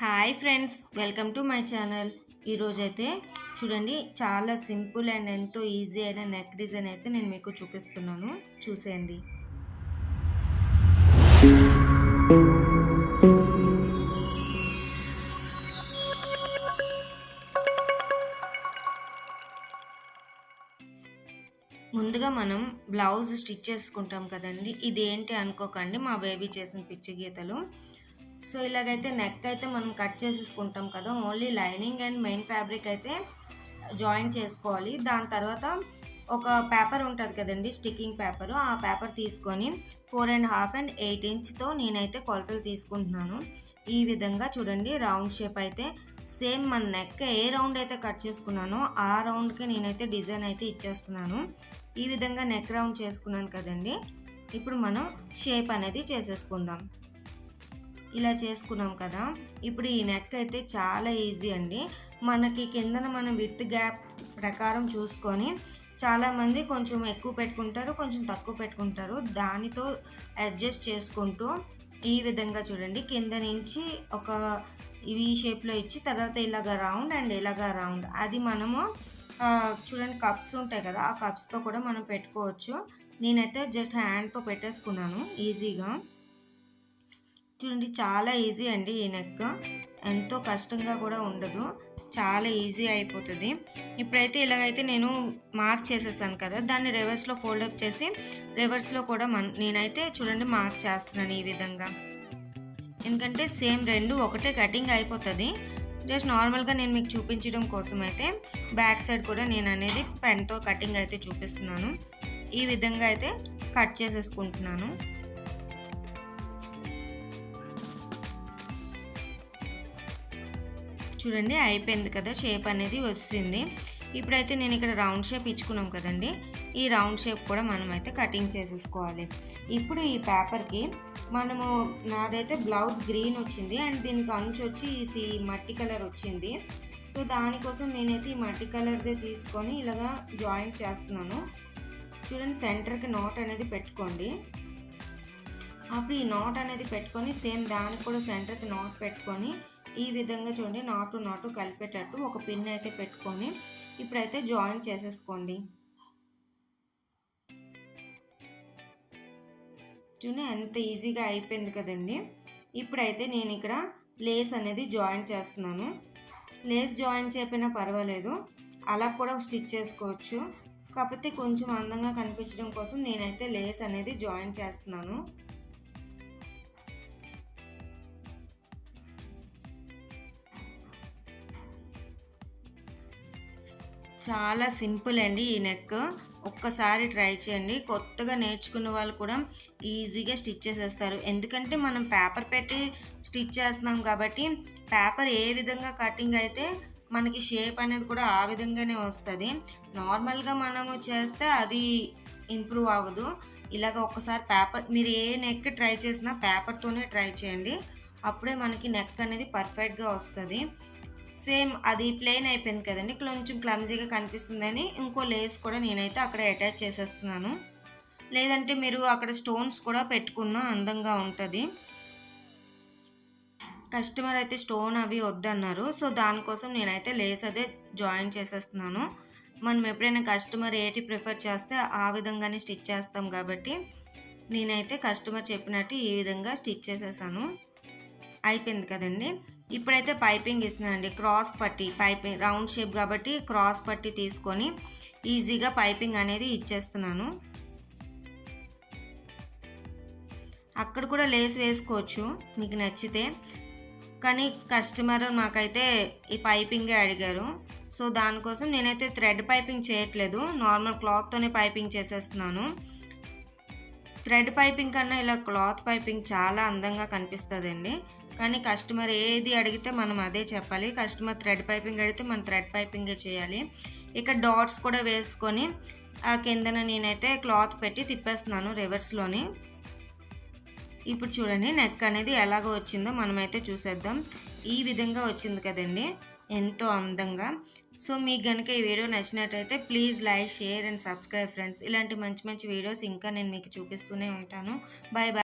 Hi friends welcome to my channel. ఈరోజైతే చూడండి చాలా సింపుల్ అండ్ ఎంతో ఈజీ అయిన నెక్ డిజైన్ అయితే నేను మీకు చూపిస్తున్నాను. చూసేయండి. ముందుగా మనం బ్లౌజ్ స్టిచ్ చేసుకుంటాం కదండి. ఇది ఏంటి అనుకోకండి మా బేబీ చేసిన పిచ్చి గీతలు. సో ఇలాగైతే నెక్ అయితే మనం కట్ చేసేసుకుంటాం కదా. Only lining and main fabric అయితే జాయిన్ చేసుకోవాలి. దాని తర్వాత ఒక పేపర్ ఉంటుంది కదండి స్టిక్కింగ్ పేపర్ ఆ పేపర్ తీసుకొని four and half and eight ఇంచ్తో నేనైతే కొలతలు తీసుకుంటున్నాను. ఈ విధంగా చూడండి రౌండ్ షేప్ అయితే సేమ్ మన నెక్ ఏ రౌండ్ అయితే కట్ చేసుకున్నానో ఆ రౌండ్కి నేనైతే డిజైన్ అయితే ఇచ్చేస్తున్నాను. ఈ విధంగా నెక్ రౌండ్ చేసుకున్నాను కదండి. ఇప్పుడు మనం షేప్ అనేది చేసేసుకుందాం. ఇలా చేసుకున్నాం కదా. ఇప్పుడు ఈ నెక్ అయితే చాలా ఈజీ అండి. మనకి కిందన మనం విత్ గ్యాప్ ప్రకారం చూసుకొని చాలామంది కొంచెం ఎక్కువ పెట్టుకుంటారు కొంచెం తక్కువ పెట్టుకుంటారు. దానితో అడ్జస్ట్ చేసుకుంటూ ఈ విధంగా చూడండి. కింద నుంచి ఒక ఈ షేప్లో ఇచ్చి తర్వాత ఇలాగ రౌండ్ అండ్ ఇలాగ రౌండ్ అది మనము చూడండి కప్స్ ఉంటాయి కదా ఆ కప్స్తో కూడా మనం పెట్టుకోవచ్చు. నేనైతే జస్ట్ హ్యాండ్తో పెట్టేసుకున్నాను ఈజీగా చూడండి చాలా ఈజీ అండి ఈ నెక్. ఎంతో కష్టంగా కూడా ఉండదు. చాలా ఈజీ అయిపోతుంది. ఇప్పుడైతే ఇలాగైతే నేను మార్క్ చేసేసాను కదా దాన్ని రివర్స్లో ఫోల్డప్ చేసి రివర్స్లో కూడా మన నేనైతే చూడండి మార్క్ చేస్తున్నాను ఈ విధంగా. ఎందుకంటే సేమ్ రెండు ఒకటే కటింగ్ అయిపోతుంది. జస్ట్ నార్మల్గా నేను మీకు చూపించడం కోసం అయితే బ్యాక్ సైడ్ కూడా నేను అనేది పెన్తో కటింగ్ అయితే చూపిస్తున్నాను. ఈ విధంగా అయితే కట్ చేసేసుకుంటున్నాను. చూడండి అయిపోయింది కదా షేప్ అనేది వచ్చింది ఇప్పుడైతే నేను ఇక్కడ రౌండ్ షేప్ ఇచ్చుకున్నాం కదండి. ఈ రౌండ్ షేప్ కూడా మనం అయితే కటింగ్ చేసేసుకోవాలి. ఇప్పుడు ఈ పేపర్కి మనము నాదైతే బ్లౌజ్ గ్రీన్ వచ్చింది. అండ్ దీనికి అంచు వచ్చి ఈ మట్టి కలర్ వచ్చింది. సో దానికోసం నేనైతే ఈ మట్టి కలర్దే తీసుకొని ఇలాగా జాయింట్ చేస్తున్నాను. చూడండి సెంటర్కి నోట్ అనేది పెట్టుకోండి. అప్పుడు ఈ నాట్ అనేది పెట్టుకొని సేమ్ దానికి కూడా సెంటర్కి నాట్ పెట్టుకొని ఈ విధంగా చూడండి నాటు నాటు కలిపేటట్టు ఒక పిన్ అయితే పెట్టుకొని ఇప్పుడైతే జాయిన్ చేసేసుకోండి. చూడండి ఎంత ఈజీగా అయిపోయింది కదండి. ఇప్పుడైతే నేను ఇక్కడ లేస్ అనేది జాయిన్ చేస్తున్నాను. లేస్ జాయిన్ చేయకపోయినా పర్వాలేదు. అలా కూడా స్టిచ్ చేసుకోవచ్చు. కాకపోతే కొంచెం అందంగా కనిపించడం కోసం నేనైతే లేస్ అనేది జాయిన్ చేస్తున్నాను. చాలా సింపుల్ అండి ఈ నెక్. ఒక్కసారి ట్రై చేయండి. కొత్తగా నేర్చుకున్న వాళ్ళు కూడా ఈజీగా స్టిచ్ చేసేస్తారు. ఎందుకంటే మనం పేపర్ పెట్టి స్టిచ్ చేస్తున్నాం కాబట్టి పేపర్ ఏ విధంగా కటింగ్ అయితే మనకి షేప్ అనేది కూడా ఆ విధంగానే వస్తుంది. నార్మల్గా మనము చేస్తే అది ఇంప్రూవ్ అవ్వదు. ఇలాగ ఒక్కసారి పేపర్ మీరు ఏ నెక్ ట్రై చేసినా పేపర్తోనే ట్రై చేయండి. అప్పుడే మనకి నెక్ అనేది పర్ఫెక్ట్గా వస్తుంది. సేమ్ అది ప్లెయిన్ అయిపోయింది కదండి. కొంచెం క్లమ్జీగా కనిపిస్తుందని ఇంకో లేస్ కూడా నేనైతే అక్కడ అటాచ్ చేసేస్తున్నాను. లేదంటే మీరు అక్కడ స్టోన్స్ కూడా పెట్టుకున్న అందంగా ఉంటుంది. కస్టమర్ అయితే స్టోన్ అవి వద్దన్నారు. సో దానికోసం నేనైతే లేస్ అదే జాయిన్ చేసేస్తున్నాను. మనం ఎప్పుడైనా కస్టమర్ ఏటి ప్రిఫర్ చేస్తే ఆ విధంగానే స్టిచ్ చేస్తాం కాబట్టి నేనైతే కస్టమర్ చెప్పినట్టు ఈ విధంగా స్టిచ్ చేసేసాను. అయిపోయింది కదండి. ఇప్పుడైతే పైపింగ్ ఇస్తుందండి క్రాస్ పట్టి పైపింగ్ రౌండ్ షేప్ కాబట్టి క్రాస్ పట్టి తీసుకొని ఈజీగా పైపింగ్ అనేది ఇచ్చేస్తున్నాను. అక్కడ కూడా లేస్ వేసుకోవచ్చు మీకు నచ్చితే. కానీ కస్టమర్ నాకైతే ఈ పైపింగే అడిగారు. సో దానికోసం నేనైతే థ్రెడ్ పైపింగ్ చేయట్లేదు. నార్మల్ క్లాత్తోనే పైపింగ్ చేసేస్తున్నాను. థ్రెడ్ పైపింగ్ కన్నా ఇలా క్లాత్ పైపింగ్ చాలా అందంగా కనిపిస్తుందండి. కానీ కస్టమర్ ఏది అడిగితే మనం అదే చెప్పాలి. కస్టమర్ థ్రెడ్ పైపింగ్ అడిగితే మనం థ్రెడ్ పైపింగే చేయాలి. ఇక్కడ డాట్స్ కూడా వేసుకొని ఆ కిందన నేనైతే క్లాత్ పెట్టి తిప్పేస్తున్నాను రివర్స్లోని. ఇప్పుడు చూడండి నెక్ అనేది ఎలాగ వచ్చిందో మనమైతే చూసేద్దాం. ఈ విధంగా వచ్చింది కదండి. ఎంతో అందంగా. సో మీకు కనుక ఈ వీడియో నచ్చినట్టయితే please like share and subscribe friends. ఇలాంటి మంచి మంచి వీడియోస్ ఇంకా నేను మీకు చూపిస్తూనే ఉంటాను. Bye bye